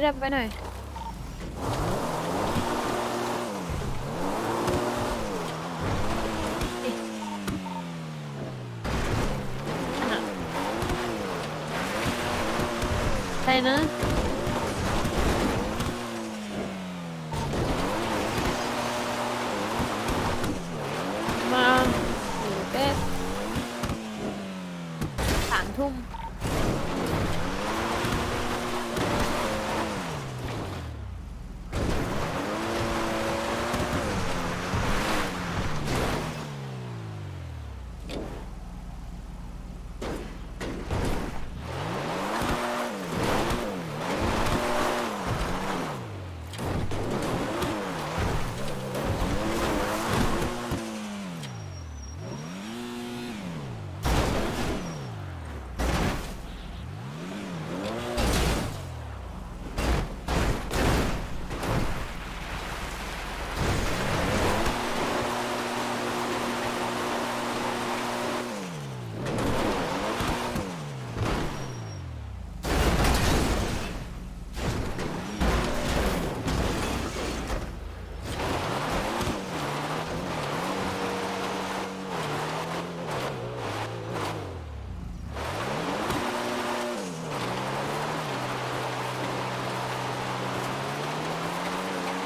สอะไปหน่อยใช่นะ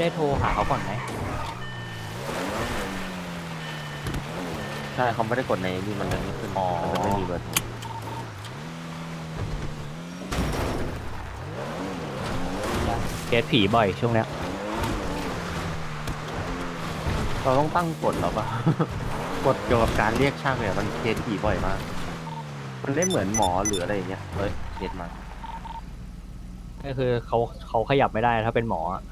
ได้ได้โทรหาเขาก่อนไหมใช่เขาไม่ได้กดในนี่มันยังไม่ขึ้นอ๋อ มันจะไม่มีเบอร์โทรเคสผีบ่อยช่วงเนี้ยเราต้องตั้งกฎหรอปะ กฎเกี่ยวกับการเรียกช่างเนี่ยมันเคสถี่บ่อยมาก มันได้เหมือนหมอหรืออะไรอย่างเงี้ยเฮ้ยเด็ดมาก็คือเขาเขาขยับไม่ได้ถ้าเป็นหมออะ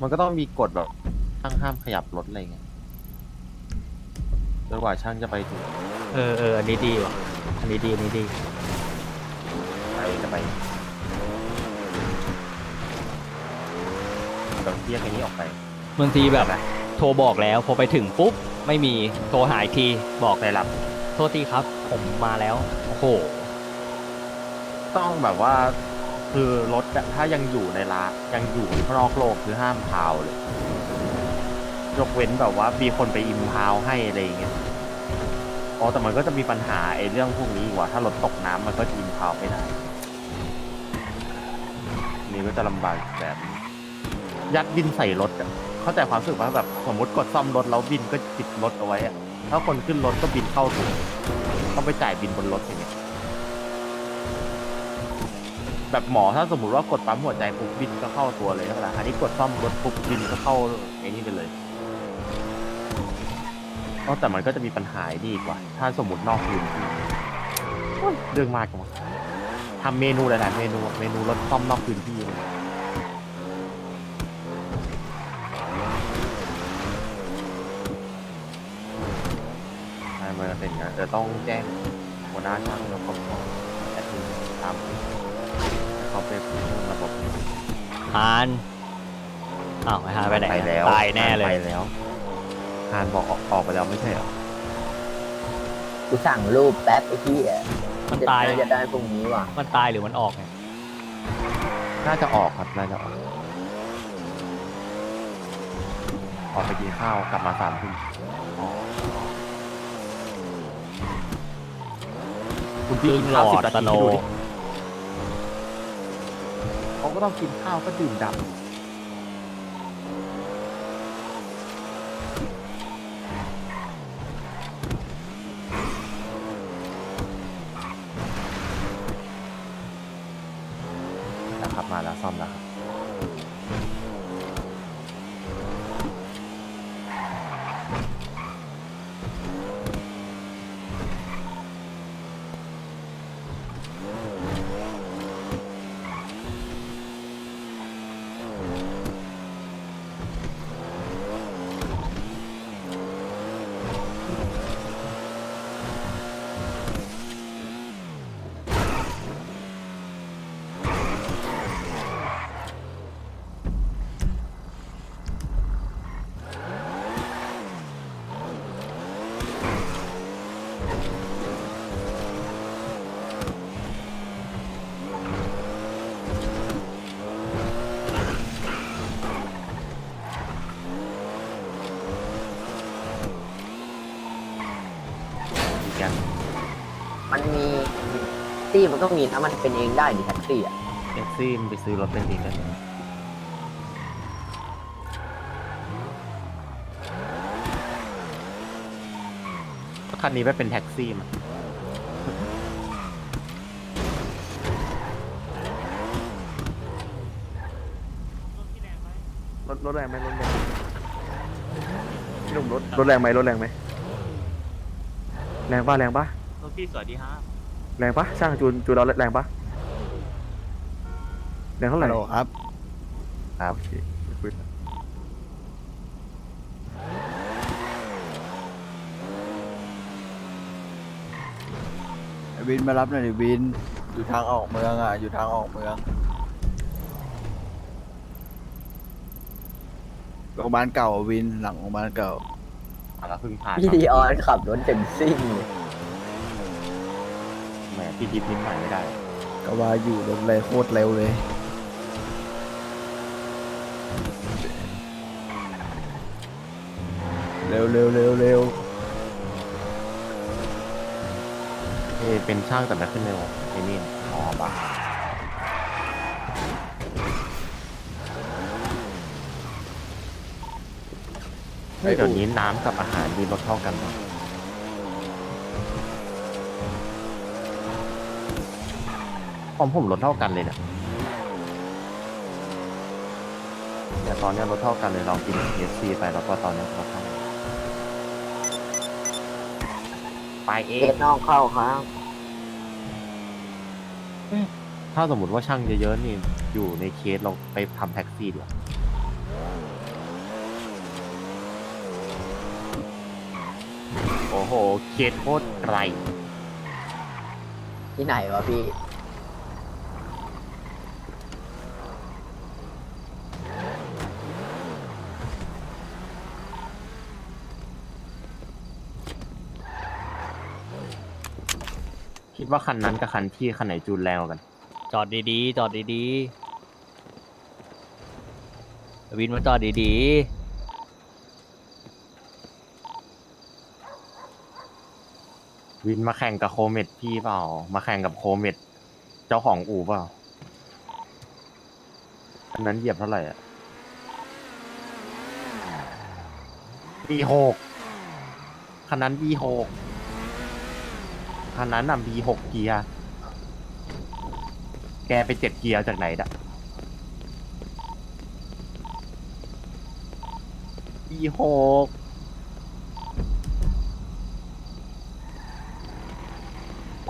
มันก็ต้องมีกฎแบบช่างห้ามขยับรถอะไรเงี้ยจนกว่าช่างจะไปถึงเออเอออันนี้ดีว่ะอันนี้ดีอันนี้ดี ไปจะไปแบบเรียกอันนี้ออกไปบางทีแบบโทรบอกแล้วพอไปถึงปุ๊บ ไม่มีโทรหาอีกทีบอกได้รับ โทษทีครับ ผมมาแล้ว โอ้โห ต้องแบบว่า คือรถถ้ายังอยู่ในร้านยังอยู่นอกโลกคือห้ามพาวเลย ยกเว้นแบบว่ามีคนไปอิมพาวให้อะไรอย่างเงี้ยอ๋อแต่มันก็จะมีปัญหาไอ้เรื่องพวกนี้กว่า ถ้ารถตกน้ำมันก็จะอิมพาวไม่ได้นี่ก็จะลำบากแบบยัดบินใส่รถอะเข้าใจความรู้สึกว่าแบบสมมติกดซ่อมรถแล้วบินก็ติดรถเอาไว้อะถ้าคนขึ้นรถก็บินเข้าถุงต้องไปจ่ายบินบนรถอย่างเงี้ย แบบหมอถ้าสมมติว่ากดปั๊มหัวใจปุ๊บบินก็เข้าตัวเลยใช่ไหมล่ะอันนี้กดซ่อมรถปุ๊บบินก็เข้าไอ้นี่ไปเลยอ๋อแต่มันก็จะมีปัญหาดีกว่า ถ้าสมมตินอกพื้นที่โอ๊ยเรื่องมากจังวะทำเมนูหลายๆเมนูเมนูรถซ่อมนอกพื้นที่เลยใช่มันะเป็นอย่างนั้นจะต้องแจ้งหัวหน้าช่างแล้วก็แอดมินตาม เขาไปเพิ่มระบบฮานอ้าวไอ้ฮานไปไหนไปอะแล้วตายแน่เลย ไปแล้วฮานบอกออกออกไปแล้วไม่ใช่เหรอกูสั่งรูปแป๊บไอ้ที่มันตายน่าจะได้พรุ่งนี้ว่ะมันตายหรือมันออกเนี่ยน่าจะออกครับน่าจะออกออกไปกินข้าวกลับมาสามทุ่มอ๋อคุณพี่ครึ่กิงนหลข้าวอสิดบนาสทีโนดูว์ดิเขา ก็ต้องกินข้าวก็ดื่มดำนะครับมาแล้วซ่อมแล้วครับ อีกอย่าง มันมี ตี้มันก็มีนะมันเป็นเองได้ดิแท็กซี่อะแท็กซี่มันไปซื้อรถเป็นเองได้ไหมคันนี้ไม่เป็นแท็กซี่มั้ยรถรถแรงไหมรถแรงพี่หนุ่มรถรถแรงไหมรถแรงไหมแรงป่ะแรงป่ะรถพี่สวัสดีฮะ แรงป่ะช่างจูนจูนเราแรงป่ะแรงเท่าไหร่ครับครับโอเคไม่คุยละวินมารับหน่อยดิวิน อยู่ทางออกเมืองอะ อยู่ทางออกเมืองโรงพยาบาลเก่าอะวินหลังโรงพยาบาลเก่ามาแล้วเพิ่งผ่านพี่ดีออนขับรถเต็มซิ่งเลยแหม พี่ดิฟนิดหน่อยไม่ได้ ก็ว่าอยู่รถเลยโคตรเร็วเลยเร็วเร็วเร็วเร็วเอเป็นช่างแต่ไม่ขึ้นเร็วไอ้นี่อ๋อบ้าเฮ้ยเดี๋ยวนี้น้ำกับอาหารมีรสเท่ากันป่ะ ของผมรสเท่ากันเลยเนี่ยแต่ตอนเนี้ยรสเท่ากันเลยลองกิน KFC ไปแล้วก็ตอนเนี้ยรสเท่ากันไปเอเกงตนอกเข้าครับถ้าสมมติว่าช่างเยอะๆนี่อยู่ในเคสเราไปทำแท็กซี่ดีกว่าโอ้โหเคสโคตรไกลที่ไหนวะพี่ คิดว่าคันนั้นกับคันที่คันไหนจูนแรงกว่ากัน จอดดีๆ จอดดีๆวินมาจอดดีวินมาแข่งกับโคเมดพี่เปล่า มาแข่งกับโคเมดเจ้าของอู่เปล่า อันนั้นเหยียบเท่าไหร่อะบีหกคันนั้นบีหก คันนั้นอะบีหกเกียร์ แกไปเจ็ดเกียร์จากไหนดะบีหก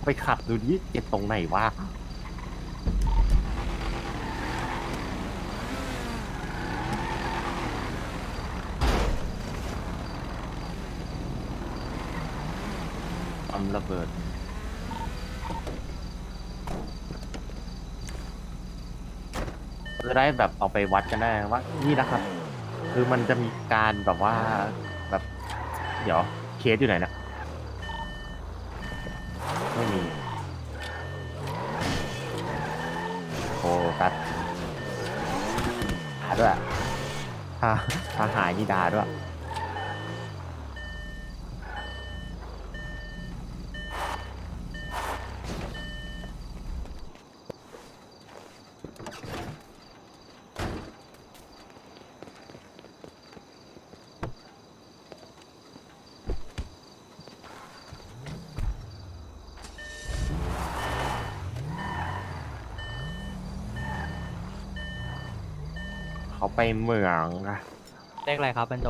ไปขับดูดิเจ็บตรงไหนวะทำระเบิด จะได้แบบเอาไปวัดกันได้ว่า นี่นะครับ คือมันจะมีการแบบว่าแบบ เดี๋ยวเคสอยู่ไหนนะไม่มีโอ้ตัดด่าด้วยถ้าถ้าหายนี่ด่าด้วย เขาไปเมืองนะๆเลขอะไรครับเป็นโจ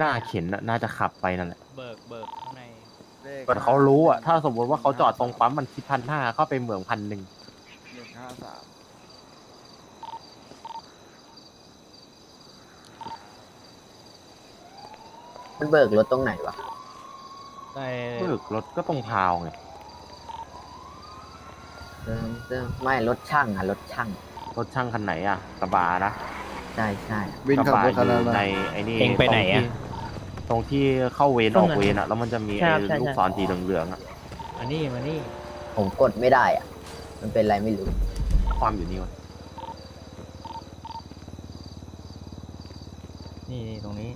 น่าเข็นน่ะน่าจะขับไปนั่นแหละเบิกเบิกข้างในเลขก่อนเขารู้อะถ้าสมมติว่าเขาจอดตรงปั๊มมันคิดพันห้าเข้าไปเมืองพันหนึ่งเลขห้าสามมันเบิกรถตรงไหนวะในเบิกรถก็ตรงพาวไง เออเออไม่รถช่างอะรถช่างรถช่างคันไหนอะกระบะนะใช่ใช่วินกระขับบะรถอคันนั้นยู่มาในไอ้นี่เองไปไหนอะตรงที่ตรงที่เข้าเวรออกเวรอะแล้วมันจะมีไอ้ลูกศรสีเหลืองๆอะมานี่มานี่ผมกดไม่ได้อะ มันเป็นอะไรไม่รู้ความอยู่นี่วะนี่นี่ตรงนี้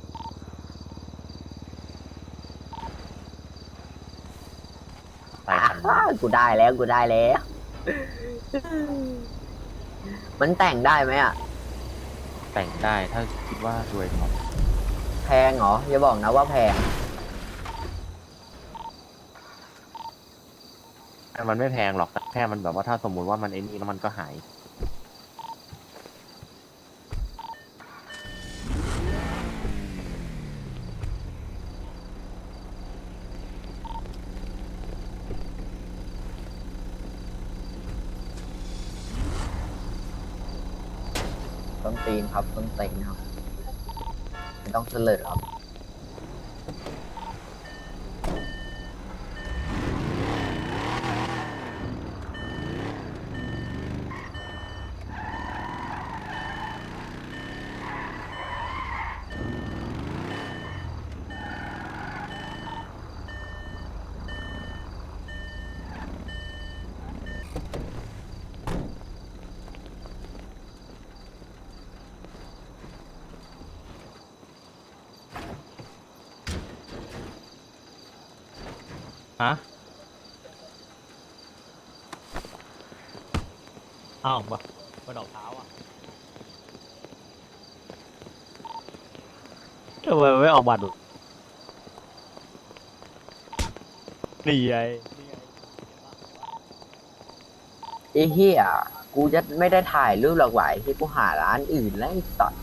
ใส่คันอ้าวกูได้แล้วกูได้แล้ว มันแต่งได้ไหมอะ แต่งได้ถ้าคิดว่าสวยท็อปแพงเหรอ อย่าบอกนะว่าแพง แต่มันไม่แพงหรอกแต่แค่มันแบบว่าถ้าสมมุติว่ามันไอ้นี่แล้วมันก็หาย ตีนครับต้นตีนครับไม่ต้องเสลิดครับ ฮะอ้าวบะบะดอกเท้าอะทำไมไม่ออกบัตรนี่ไงไอ้เหี้ยกูจะไม่ได้ถ่ายรูปหรอกไหวที่กูหาร้านอื่นแล้วไอ้สัตว์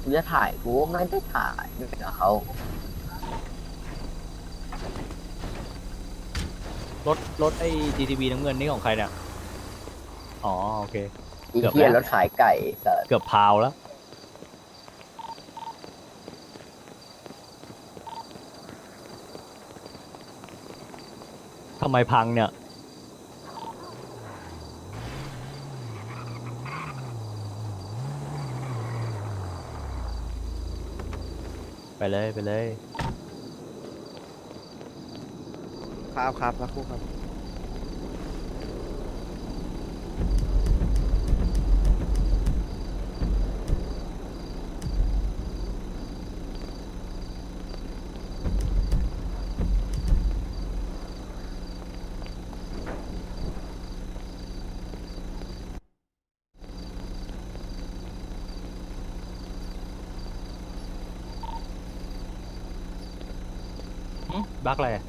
กูจะถ่ายกูก็ไม่ได้ถ่ายกับเขา รถรถไอ้ GTV น้ำเงินนี่ของใครเนี่ย อ๋อโอเค อีเกือบเหี้ยแล้วรถขายไก่สัสเกือบพาวแล้ว ทำไมพังเนี่ย ไปเลย ไปเลย ครับครับสักครู่ครับ บักอะไรอะ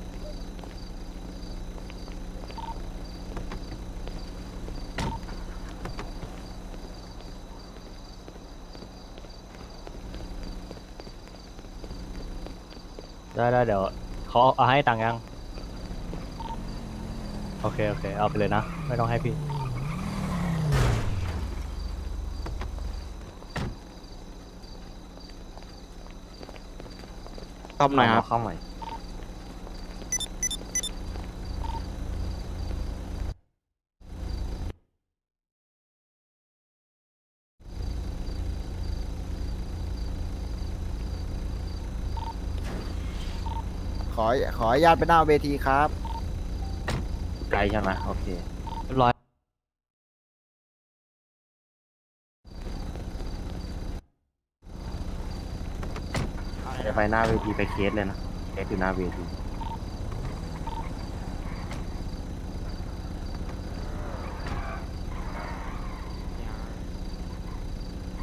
ได้ได้เดี๋ยวเขาเอาให้ตังค์ยัง โอเค โอเค เอาไปเลยนะ ไม่ต้องให้พี่ ซ่อมหน่อยครับ เข้าใหม่ ขอขออนุญาตไปหน้าเวทีครับไกลใช่ไหมโอเคเรียบร้อยจะไปหน้าเวทีไปเคสเลยนะเคสอยู่หน้าเวที